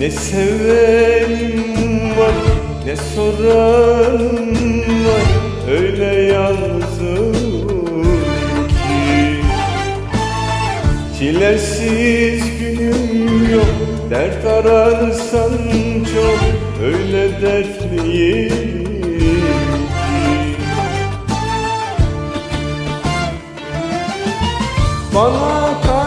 Ne sevenim var ne soranım var. Öyle yalnızım ki. Çilesiz günüm yok Dert ararsan çok. Öyle dertliyim Bana kaderimin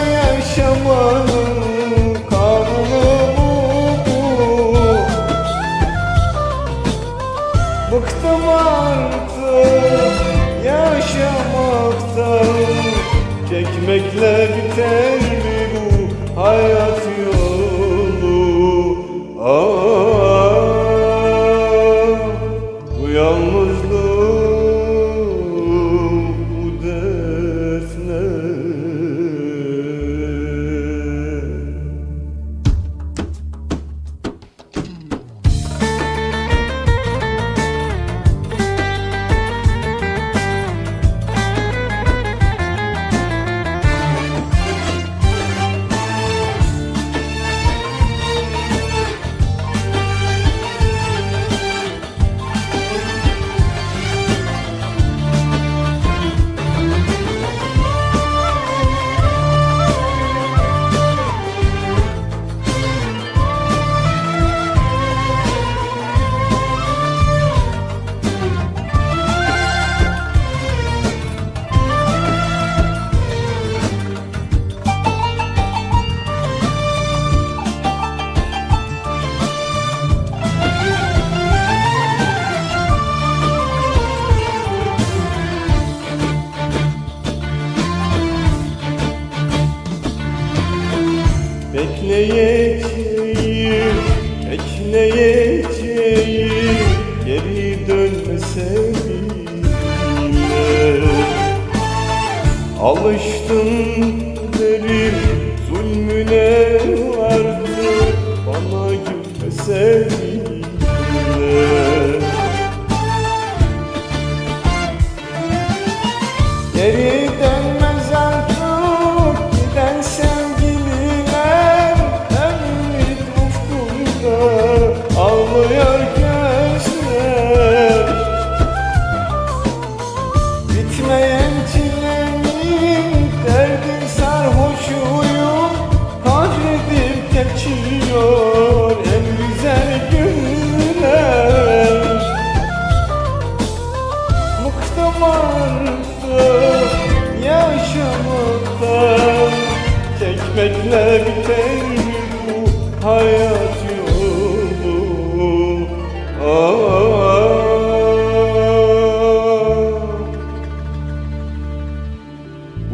yaşamanın kanunu bu Bıktım artık yaşamaktan Çekmekle biter mi bu hayat yolu? Ah, Bekleyeceğim, bekleyeceğim. Geri dönmese bile. Alıştım derim zulmüne vardı. Bana gülmese bile. Geri yandı yaşamakta Çekmekle biter bu hayat yolu.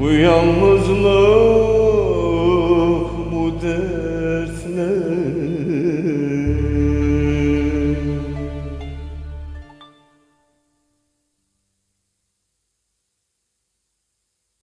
Bu yalnızlık mu dert?